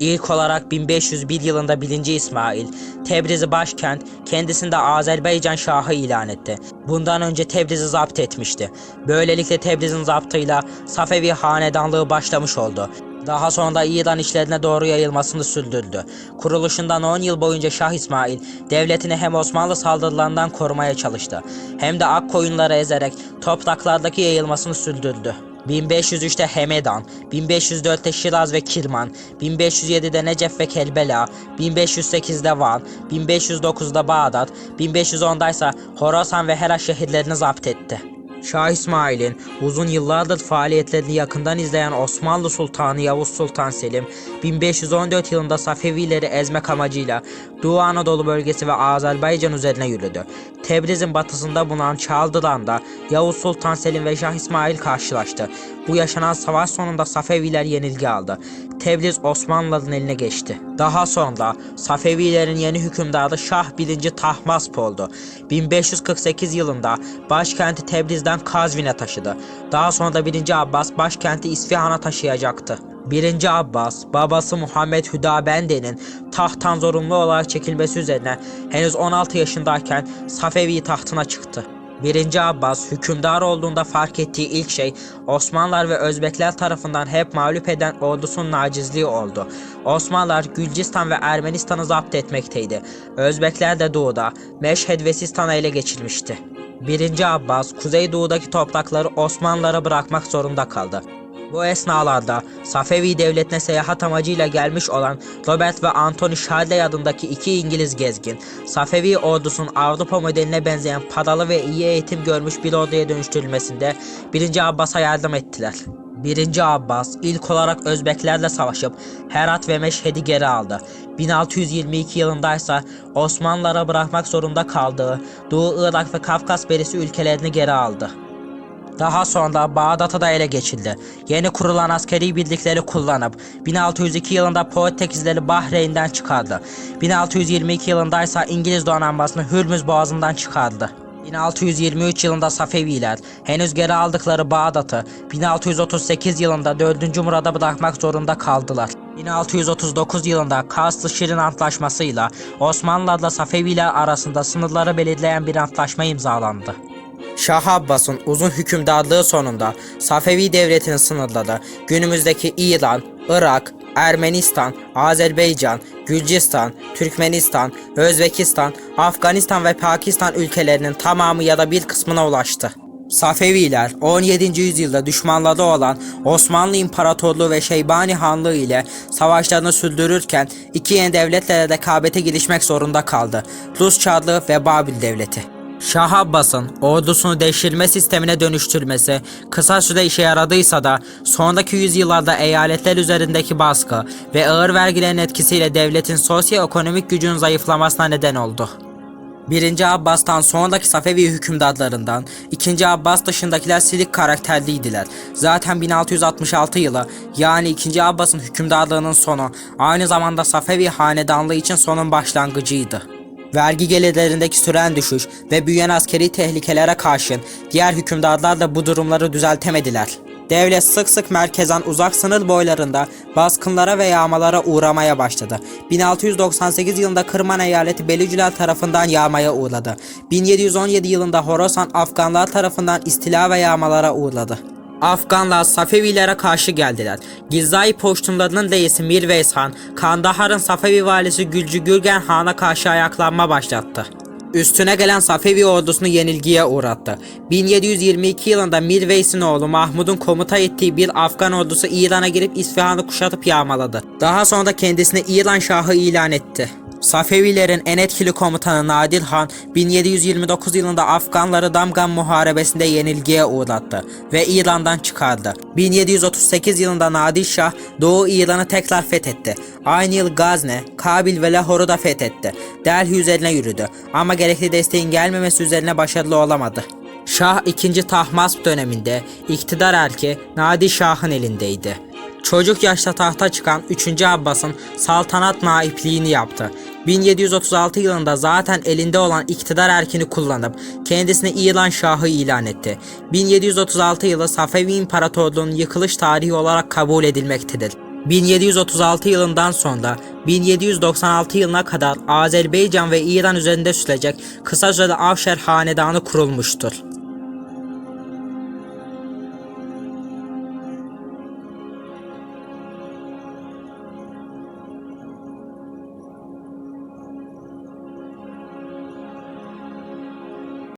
İlk olarak 1501 yılında 1. İsmail, Tebriz'i başkent, kendisini de Azerbaycan Şahı ilan etti. Bundan önce Tebriz'i zapt etmişti. Böylelikle Tebriz'in zaptıyla Safevi hanedanlığı başlamış oldu. Daha sonra da İran işlerine doğru yayılmasını sürdürdü. Kuruluşundan 10 yıl boyunca Şah İsmail devletini hem Osmanlı saldırılarından korumaya çalıştı hem de ak koyunları ezerek topraklardaki yayılmasını sürdürdü. 1503'te Hemedan, 1504'te Şiraz ve Kirman, 1507'de Necef ve Kelbela, 1508'de Van, 1509'da Bağdat, 1510'da ise Horasan ve Herat şehirlerini zapt etti. Şah İsmail'in uzun yıllardır faaliyetlerini yakından izleyen Osmanlı Sultanı Yavuz Sultan Selim, 1514 yılında Safevileri ezmek amacıyla Doğu Anadolu bölgesi ve Azerbaycan üzerine yürüdü. Tebriz'in batısında bulunan Çaldıran'da Yavuz Sultan Selim ve Şah İsmail karşılaştı. Bu yaşanan savaş sonunda Safeviler yenilgi aldı. Tebriz Osmanlıların eline geçti. Daha sonra Safevilerin yeni hükümdarı Şah 1. Tahmasp oldu. 1548 yılında başkenti Tebriz'den Kazvin'e taşıdı. Daha sonra da 1. Abbas başkenti İsfahan'a taşıyacaktı. 1. Abbas, babası Muhammed Hüdabendi'nin tahttan zorunlu olarak çekilmesi üzerine henüz 16 yaşındayken Safevi tahtına çıktı. 1. Abbas hükümdar olduğunda fark ettiği ilk şey Osmanlılar ve Özbekler tarafından hep mağlup eden ordusunun acizliği oldu. Osmanlılar Gürcistan ve Ermenistan'ı zapt etmekteydi. Özbekler de doğuda Meşhed ve Sistan'ı ele geçirmişti. 1. Abbas Kuzeydoğu'daki toprakları Osmanlılara bırakmak zorunda kaldı. Bu esnalarda Safevi devletine seyahat amacıyla gelmiş olan Robert ve Anthony Shadley adındaki iki İngiliz gezgin, Safevi ordusunun Avrupa modeline benzeyen paralı ve iyi eğitim görmüş bir orduya dönüştürülmesinde 1. Abbas'a yardım ettiler. 1. Abbas ilk olarak Özbeklerle savaşıp Herat ve Meşhed'i geri aldı. 1622 yılında ise Osmanlılara bırakmak zorunda kaldığı Doğu Irak ve Kafkas berisi ülkelerini geri aldı. Daha sonra Bağdat'ı da ele geçildi. Yeni kurulan askeri birlikleri kullanıp 1602 yılında Portekizleri Bahreyn'den çıkardı. 1622 yılında ise İngiliz donanmasını Hürmüz Boğazı'ndan çıkardı. 1623 yılında Safeviler henüz geri aldıkları Bağdat'ı 1638 yılında 4. Murad'a bırakmak zorunda kaldılar. 1639 yılında Karslı Şirin Antlaşması'yla Osmanlılarla Safeviler arasında sınırları belirleyen bir antlaşma imzalandı. Şah Abbas'ın uzun hükümdarlığı sonunda Safevi devletinin sınırları günümüzdeki İran, Irak, Ermenistan, Azerbaycan, Gürcistan, Türkmenistan, Özbekistan, Afganistan ve Pakistan ülkelerinin tamamı ya da bir kısmına ulaştı. Safeviler 17. yüzyılda düşmanları olan Osmanlı İmparatorluğu ve Şeybani Hanlığı ile savaşlarını sürdürürken iki yeni devletle rekabete girişmek zorunda kaldı. Rus Çarlığı ve Babil Devleti. Şah Abbas'ın ordusunu devşirme sistemine dönüştürmesi kısa süre işe yaradıysa da sonraki yüzyıllarda eyaletler üzerindeki baskı ve ağır vergilerin etkisiyle devletin sosyoekonomik gücünün zayıflamasına neden oldu. 1. Abbas'tan sonraki Safevi hükümdarlarından 2. Abbas dışındakiler silik karakterliydiler. Zaten 1666 yılı yani 2. Abbas'ın hükümdarlığının sonu aynı zamanda Safevi hanedanlığı için sonun başlangıcıydı. Vergi gelirlerindeki süren düşüş ve büyüyen askeri tehlikelere karşın diğer hükümdarlar da bu durumları düzeltemediler. Devlet sık sık merkezden uzak sınır boylarında baskınlara ve yağmalara uğramaya başladı. 1698 yılında Kırman eyaleti Belücüler tarafından yağmaya uğradı. 1717 yılında Horasan Afganlar tarafından istila ve yağmalara uğradı. Afganlar Safevilere karşı geldiler. Gizai poştunlarının reisi Mirveys Han, Kandahar'ın Safevi valisi Gülcü Gürgen Han'a karşı ayaklanma başlattı. Üstüne gelen Safevi ordusunu yenilgiye uğrattı. 1722 yılında Mirveys'in oğlu Mahmud'un komuta ettiği bir Afgan ordusu İran'a girip İsfahan'ı kuşatıp yağmaladı. Daha sonra da kendisini İran Şahı ilan etti. Safevilerin en etkili komutanı Nadir Han 1729 yılında Afganları Damgan Muharebesi'nde yenilgiye uğrattı ve İran'dan çıkardı. 1738 yılında Nadir Şah Doğu İran'ı tekrar fethetti. Aynı yıl Gazne, Kabil ve Lahor'u da fethetti. Delhi üzerine yürüdü ama gerekli desteğin gelmemesi üzerine başarılı olamadı. Şah 2. Tahmasp döneminde iktidar erki Nadir Şah'ın elindeydi. Çocuk yaşta tahta çıkan 3. Abbas'ın saltanat naipliğini yaptı. 1736 yılında zaten elinde olan iktidar erkini kullanıp kendisini İran Şahı ilan etti. 1736 yılı Safevi İmparatorluğu'nun yıkılış tarihi olarak kabul edilmektedir. 1736 yılından sonra 1796 yılına kadar Azerbaycan ve İran üzerinde sürülecek kısa süreli Avşar Hanedanı kurulmuştur.